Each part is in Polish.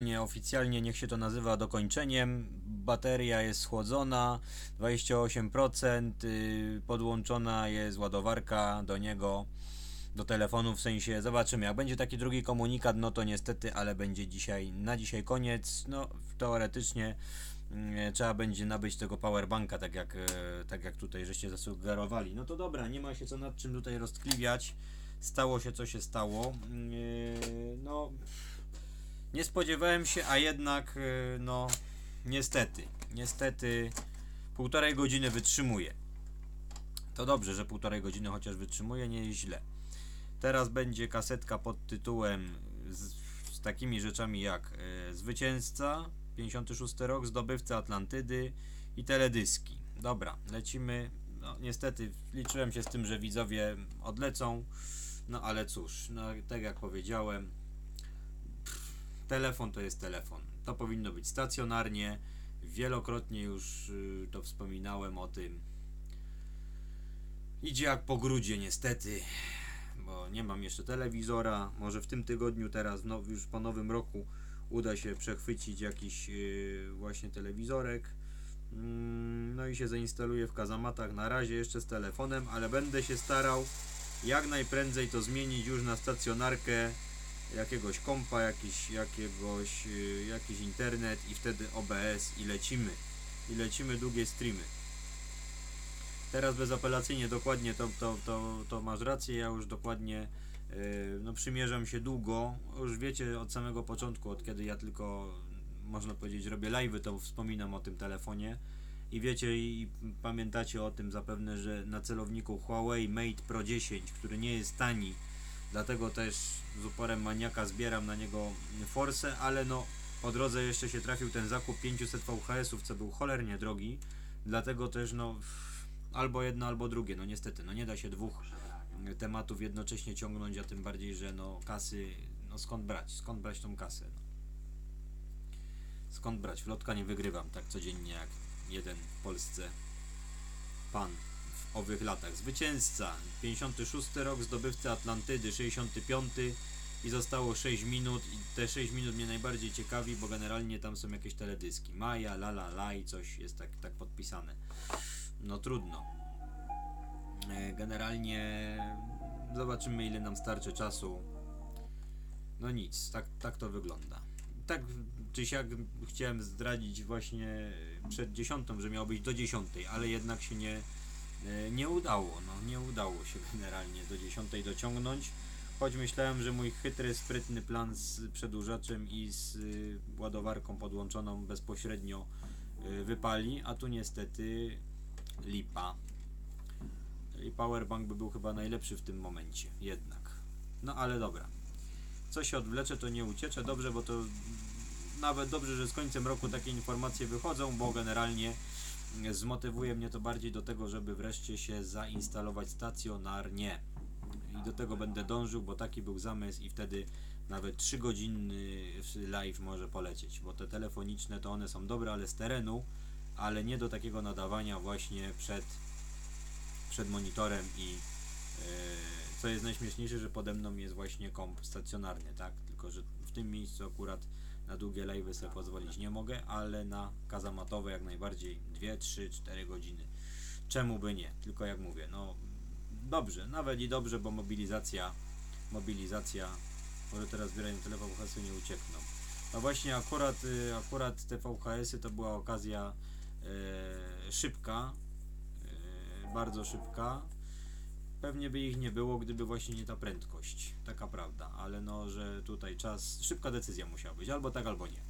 Nieoficjalnie niech się to nazywa dokończeniem. Bateria jest schłodzona, 28%, yy, podłączona jest ładowarka do niego, do telefonu, w sensie zobaczymy. Jak będzie taki drugi komunikat, no to niestety, ale będzie dzisiaj, na dzisiaj koniec. No, teoretycznie yy, trzeba będzie nabyć tego powerbanka, tak jak, yy, tak jak tutaj żeście zasugerowali. No to dobra, nie ma się co nad czym tutaj roztkliwiać. Stało się co się stało. Yy, no nie spodziewałem się, a jednak, y, no, niestety, niestety, półtorej godziny wytrzymuje. To dobrze, że półtorej godziny chociaż wytrzymuje, nie jest źle. Teraz będzie kasetka pod tytułem z, z takimi rzeczami jak y, Zwycięzca, 56 rok, Zdobywca Atlantydy i teledyski. Dobra, lecimy. No, niestety liczyłem się z tym, że widzowie odlecą, no ale cóż, no, tak jak powiedziałem, telefon to jest telefon. To powinno być stacjonarnie. Wielokrotnie już y, to wspominałem o tym. Idzie jak po grudzie, niestety, bo nie mam jeszcze telewizora. Może w tym tygodniu, teraz, no, już po nowym roku, uda się przechwycić jakiś yy, właśnie telewizorek. Mm, no i się zainstaluje w kazamatach. Na razie jeszcze z telefonem, ale będę się starał jak najprędzej to zmienić już na stacjonarkę jakiegoś kompa, jakiś, jakiegoś, y, jakiś internet i wtedy OBS i lecimy. I lecimy długie streamy. Teraz bezapelacyjnie dokładnie to, to, to, to masz rację, ja już dokładnie yy, no przymierzam się długo. Już wiecie od samego początku, od kiedy ja tylko można powiedzieć robię live, to wspominam o tym telefonie. I wiecie i pamiętacie o tym zapewne, że na celowniku Huawei Mate Pro 10, który nie jest tani, Dlatego też z uporem maniaka zbieram na niego forsę, ale no po drodze jeszcze się trafił ten zakup 500 VHS-ów, co był cholernie drogi. Dlatego też no albo jedno, albo drugie. No niestety, no nie da się dwóch tematów jednocześnie ciągnąć, a tym bardziej, że no kasy, no skąd brać? Skąd brać tą kasę? No. Skąd brać? Flotka nie wygrywam tak codziennie jak jeden w Polsce pan owych latach. Zwycięzca 56 rok, zdobywca Atlantydy 65 i zostało 6 minut i te 6 minut mnie najbardziej ciekawi, bo generalnie tam są jakieś teledyski. Maja, la la i coś jest tak, tak podpisane. No trudno. E, generalnie zobaczymy ile nam starczy czasu. No nic, tak, tak to wygląda. Tak czy siak chciałem zdradzić właśnie przed dziesiątą, że miało być do dziesiątej, ale jednak się nie, nie udało, no nie udało się generalnie do 10 dociągnąć. Choć myślałem, że mój chytry, sprytny plan z przedłużaczem i z y, ładowarką podłączoną bezpośrednio y, wypali, a tu niestety lipa. I powerbank by był chyba najlepszy w tym momencie, jednak. No ale dobra. Co się odwlecze, to nie ucieczę. Dobrze, bo to nawet dobrze, że z końcem roku takie informacje wychodzą, bo generalnie zmotywuje mnie to bardziej do tego, żeby wreszcie się zainstalować stacjonarnie. I do tego będę dążył, bo taki był zamysł i wtedy nawet 3 godziny live może polecieć, bo te telefoniczne to one są dobre, ale z terenu, ale nie do takiego nadawania właśnie przed, przed monitorem i yy, co jest najśmieszniejsze, że pode mną jest właśnie komp stacjonarny, tak? Tylko, że w tym miejscu akurat na długie live sobie pozwolić nie mogę, ale na kazamatowe jak najbardziej 2, 3, 4 godziny. Czemu by nie? Tylko jak mówię, no dobrze, nawet i dobrze, bo mobilizacja, mobilizacja, może teraz zbierają tyle VHS-y nie uciekną. No właśnie akurat, y, akurat te VHS-y to była okazja e, szybka, e, bardzo szybka, Pewnie by ich nie było, gdyby właśnie nie ta prędkość. Taka prawda, ale no, że tutaj czas, szybka decyzja musiała być, albo tak, albo nie.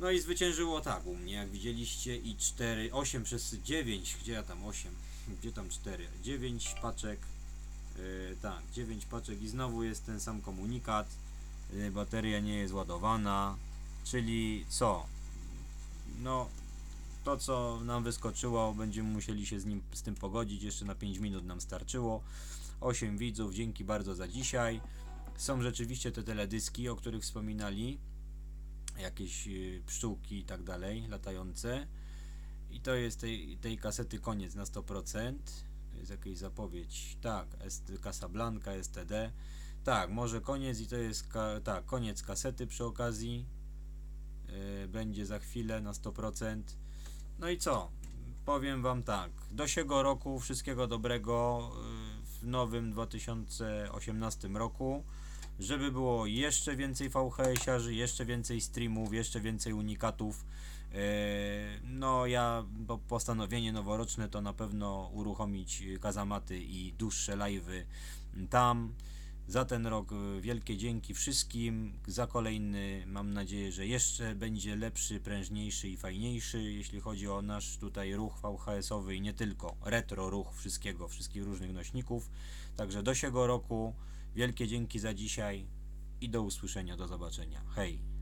No i zwyciężyło tak u mnie, jak widzieliście, i 4, 8 przez 9, gdzie ja tam? 8, gdzie tam 4, 9 paczek, yy, tak, 9 paczek. I znowu jest ten sam komunikat, yy, bateria nie jest ładowana, czyli co? No, to co nam wyskoczyło, będziemy musieli się z, nim, z tym pogodzić. Jeszcze na 5 minut nam starczyło. 8 widzów, dzięki bardzo za dzisiaj. Są rzeczywiście te teledyski, o których wspominali. Jakieś y, pszczółki i tak dalej, latające. I to jest tej, tej kasety koniec na 100%. To jest jakaś zapowiedź. Tak, Casablanca, STD. Tak, może koniec i to jest tak, koniec kasety przy okazji. Yy, będzie za chwilę na 100%. No i co? Powiem wam tak. Do siego roku wszystkiego dobrego yy, w nowym 2018 roku. Żeby było jeszcze więcej VHS-iarzy, jeszcze więcej streamów, jeszcze więcej unikatów. Yy, No, ja postanowienie noworoczne to na pewno uruchomić kazamaty i dłuższe live'y tam. Za ten rok y, wielkie dzięki wszystkim. Za kolejny mam nadzieję, że jeszcze będzie lepszy, prężniejszy i fajniejszy, jeśli chodzi o nasz tutaj ruch VHS-owy i nie tylko. Retro ruch wszystkiego, wszystkich różnych nośników. Także do siego roku. Wielkie dzięki za dzisiaj i do usłyszenia, do zobaczenia. Hej!